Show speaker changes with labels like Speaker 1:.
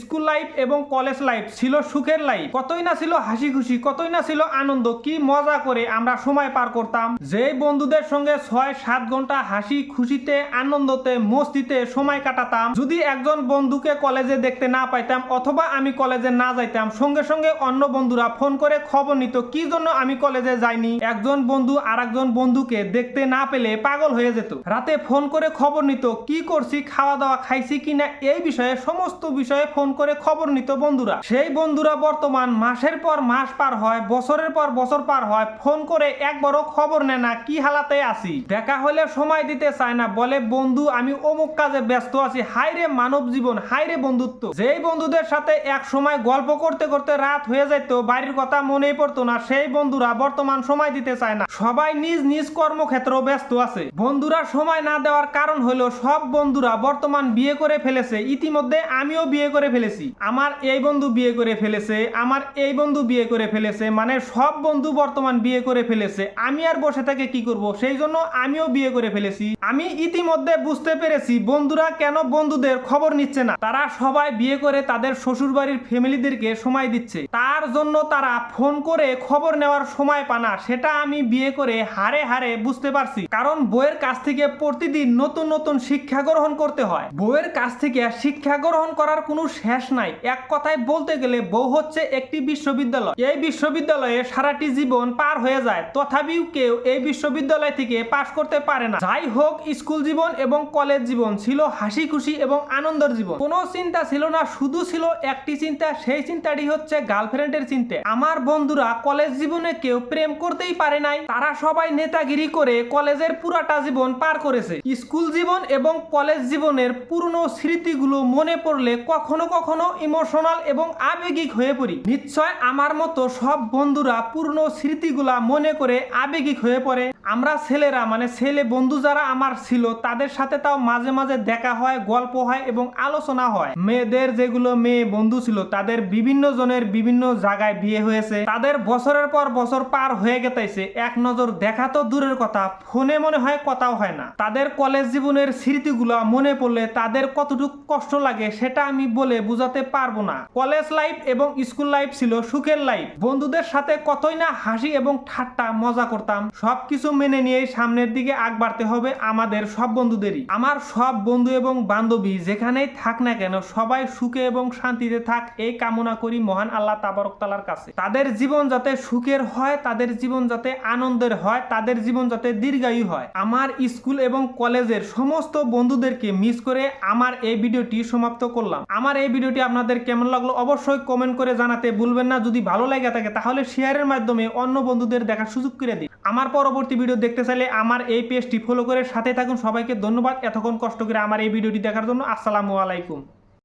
Speaker 1: School life এবং college life ছিল সুখের লাইফ। কতই না ছিল হাসি খুশি, কতই না ছিল আনন্দ, কি মজা করে আমরা সময় পার করতাম। যে বন্ধুদের সঙ্গে ছয় সাত ঘণ্টা হাসি খুশিতে, আনন্দতে, মস্তিতে সময় কাটাতাম, যদি একজন বন্ধুকে কলেজে দেখতে না পাইতাম অথবা আমি কলেজে না যাইতাম, সঙ্গে সঙ্গে অন্য বন্ধুরা ফোন করে খবর নিত, কি জন্য আমি কলেজে যাইনি? একজন বন্ধু আর একজন বন্ধুকে দেখতে না পেলে পাগল হয়ে যেত। রাতে ফোন করে খবর নিত, কি করছি, খাওয়া দাওয়া খাইছি কিনা এই বিষয়ে, সমস্ত বিষয়ে ফোন করে খবর নিত বন্ধুরা। সেই বন্ধুরা বর্তমান মাসের পর মাস পার হয়, বছরের পর বছর পার হয়, ফোন করে একবারও খবর নেয় না, কি হালাতে আছি? দেখা হলে সময় দিতে চায় না, বলে, বন্ধু, আমি অমুক কাজে ব্যস্ত আছি। হাইরে মানব জীবন হাইরে বন্ধুত্ব। যেই বন্ধুদের সাথে এক সময় গল্প করতে করতে রাত হয়ে যেত বাড়ির কথা মনেই পড়তো না, সেই বন্ধুরা বর্তমান সময় দিতে চায় না। সবাই নিজ নিজ কর্মক্ষেত্র ব্যস্ত আছে। বন্ধুরা সময় না দেওয়ার কারণ হলো, সব বন্ধুরা বর্তমান বিয়ে করে ফেলেছে। ইতিমধ্যে আমিও বিয়ে করে ফেলেছি। আমার এই বন্ধু বিয়ে করে ফেলেছে, আমার এই বন্ধু বিয়ে করে ফেলেছে মানে সব বন্ধু বর্তমান বিয়ে করে ফেলেছে। আমি আর বসে থেকে কি করব? সেই জন্য আমিও বিয়ে করে ফেলেছি। আমি ইতিমধ্যে বুঝতে পেরেছি বন্ধুরা কেন বন্ধুদের খবর নিচ্ছে না। তারা সবাই বিয়ে করে তাদের শ্বশুর বাড়ির ফ্যামিলিদেরকে সময় দিচ্ছে। তার জন্য তারা ফোন করে খবর নেওয়ার সময় পানা সেটা আমি বিয়ে করে হারে হারে বুঝতে পারছি। কারণ বইয়ের কাছ থেকে প্রতিদিন নতুন নতুন শিক্ষা গ্রহণ করতে হয়। বইয়ের কাছ থেকে শিক্ষা গ্রহণ করার কোনো শেষ নাই। এক কথায় বলতে গেলে বউ হচ্ছে একটি বিশ্ববিদ্যালয়। এই বিশ্ববিদ্যালয়ে সারাটি জীবন পার হয়ে যায়। তথাপিও কেউ এই বিশ্ববিদ্যালয় থেকে পাশ করতে পারে না। যাই হোক, স্কুল জীবন এবং কলেজ জীবন ছিল হাসি খুশি এবং আনন্দের জীবন। কোনো চিন্তা ছিল না, শুধু ছিল একটি চিন্তা। সেই চিন্তাটি হচ্ছে গার্লফ্রেন্ডের চিন্তা। আমার বন্ধুরা কলেজ জীবনে কেউ প্রেম করতেই পারে নাই। তারা সবাই নেতাগিরি করে কলেজের পুরাটা জীবন পার করেছে। স্কুল জীবন এবং কলেজ জীবনের পুরনো স্মৃতিগুলো মনে পড়লে কখনো কখনো কখনো ইমোশনাল এবং আবেগিক হয়ে পড়ি। নিশ্চয় আমার মতো সব বন্ধুরা পূর্ণ স্মৃতিগুলা মনে করে আবেগিক হয়ে পড়ে। আমরা ছেলেরা মানে ছেলে বন্ধু যারা আমার ছিল, তাদের সাথে তাও মাঝে মাঝে দেখা হয়, গল্প হয় এবং আলোচনা হয়। মেয়েদের যেগুলো মেয়ে বন্ধু ছিল, তাদের বিভিন্ন জনের বিভিন্ন জায়গায় বিয়ে হয়েছে। তাদের বছরের পর বছর পার হয়ে গেতাইছে। এক নজর দেখা তো দূরের কথা, ফোনে মনে হয় কথাও হয় না। তাদের কলেজ জীবনের স্মৃতিগুলো মনে পড়লে তাদের কতটুকু কষ্ট লাগে সেটা আমি বলে বুঝাতে পারব না। কলেজ লাইফ এবং স্কুল লাইফ ছিল সুখের লাইফ। বন্ধুদের সাথে কতই না হাসি এবং ঠাট্টা মজা করতাম। সবকিছু মেনে নিয়েই সামনের দিকে আগ বাড়তে হবে আমাদের সব বন্ধুদেরই। আমার সব বন্ধু এবং বান্ধবী যেখানেই থাক না কেন সবাই সুখে এবং শান্তিতে থাক, এই কামনা করি মহান আল্লাহ তাবারক তালার কাছে। তাদের জীবন যাতে সুখের হয়, তাদের জীবন যাতে আনন্দের হয়, তাদের জীবন যাতে দীর্ঘায়ু হয়, আমার স্কুল এবং কলেজের সমস্ত বন্ধুদেরকে মিস করে আমার এই ভিডিওটি সমাপ্ত করলাম। আমার এই ভিডিওটি আপনাদের কেমন লাগল অবশ্যই কমেন্ট করে জানাতে ভুলবেন না। যদি ভালো লাগে থাকে তাহলে শেয়ারের মাধ্যমে অন্য বন্ধুদের দেখার সুযোগ করে দিন। আমার পরবর্তী ভিডিও দেখতে চাইলে আমার এই পেজটি ফলো করে সাথে থাকুন। সবাইকে ধন্যবাদ। এতক্ষণ কষ্ট করে আমার এই ভিডিওটি দেখার জন্য আসসালামু আলাইকুম।